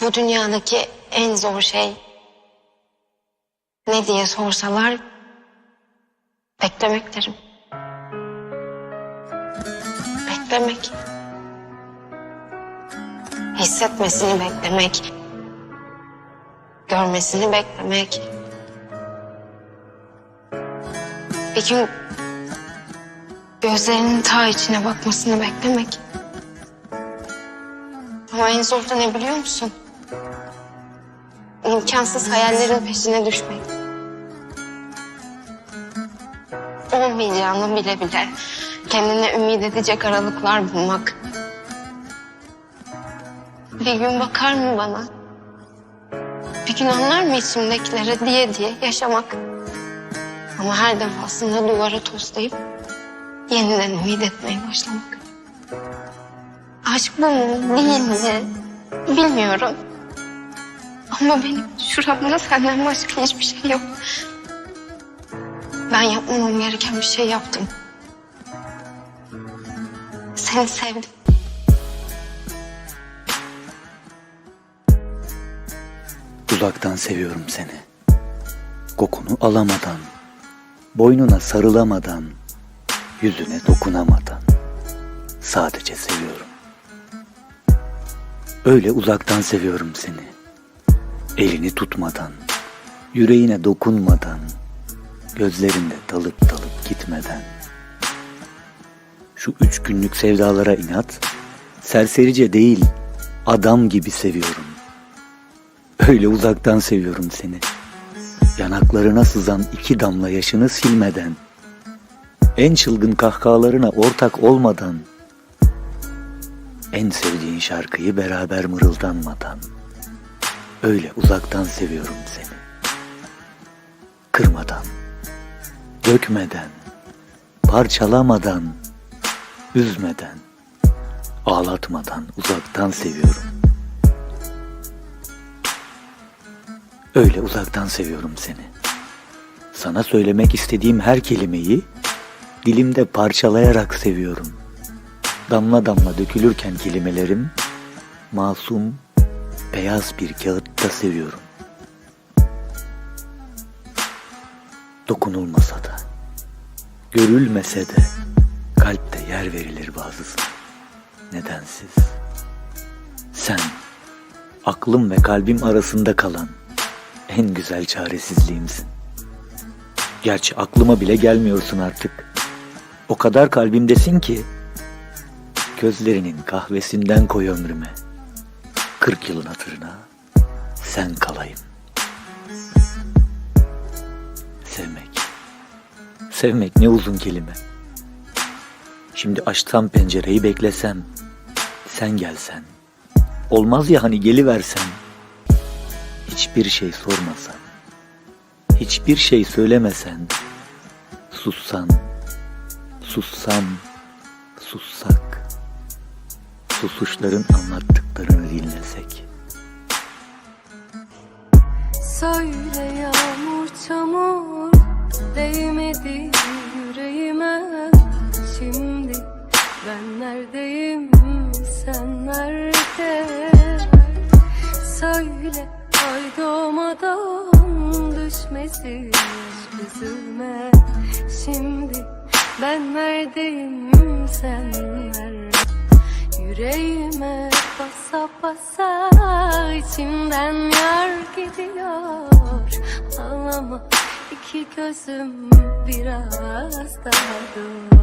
Bu dünyadaki en zor şey ne diye sorsalar beklemek derim. Beklemek. Hissetmesini beklemek. Görmesini beklemek. Bir gün gözlerinin ta içine bakmasını beklemek. Ama en zor da ne biliyor musun? İmkansız hayallerin peşine düşmek. Olmayacağını bile bile kendine ümit edecek aralıklar bulmak. Bir gün bakar mı bana? Bir gün anlar mı içimdekileri diye diye yaşamak. Ama her defasında duvara toslayıp yeniden ümit etmeye başlamak. Aşk bu mu değil mi bilmiyorum. Ama benim şuramda senden başka hiçbir şey yok. Ben yapmamam gereken bir şey yaptım. Seni sevdim. Uzaktan seviyorum seni. Kokunu alamadan, boynuna sarılamadan, yüzüne dokunamadan. Sadece seviyorum. Öyle uzaktan seviyorum seni. Elini tutmadan, yüreğine dokunmadan, gözlerinde dalıp dalıp gitmeden. Şu üç günlük sevdalara inat, serserice değil, adam gibi seviyorum. Öyle uzaktan seviyorum seni. Yanaklarına sızan iki damla yaşını silmeden. En çılgın kahkahalarına ortak olmadan. En sevdiğin şarkıyı beraber mırıldanmadan. Öyle uzaktan seviyorum seni. Kırmadan, dökmeden, parçalamadan, üzmeden, ağlatmadan uzaktan seviyorum. Öyle uzaktan seviyorum seni. Sana söylemek istediğim her kelimeyi dilimde parçalayarak seviyorum. Damla damla dökülürken kelimelerim masum, beyaz bir kağıtta seviyorum. Dokunulmasa da, görülmese de kalpte yer verilir bazısına. Nedensiz. Sen, aklım ve kalbim arasında kalan en güzel çaresizliğimsin. Gerçi aklıma bile gelmiyorsun artık. O kadar kalbimdesin ki gözlerinin kahvesinden koy ömrüme. Kırk yılın hatırına sen kalayım. Sevmek. Sevmek ne uzun kelime. Şimdi açsam pencereyi beklesem, sen gelsen. Olmaz ya hani geliversen hiçbir şey sormasan, hiçbir şey söylemesen, sussan, sussam, sussak, susuşların anlattıklarını hiç üzülme. Şimdi ben neredeyim? Sen nerede? Yüreğime basa basa içimden yar gidiyor. Ağlama iki gözüm biraz daha dur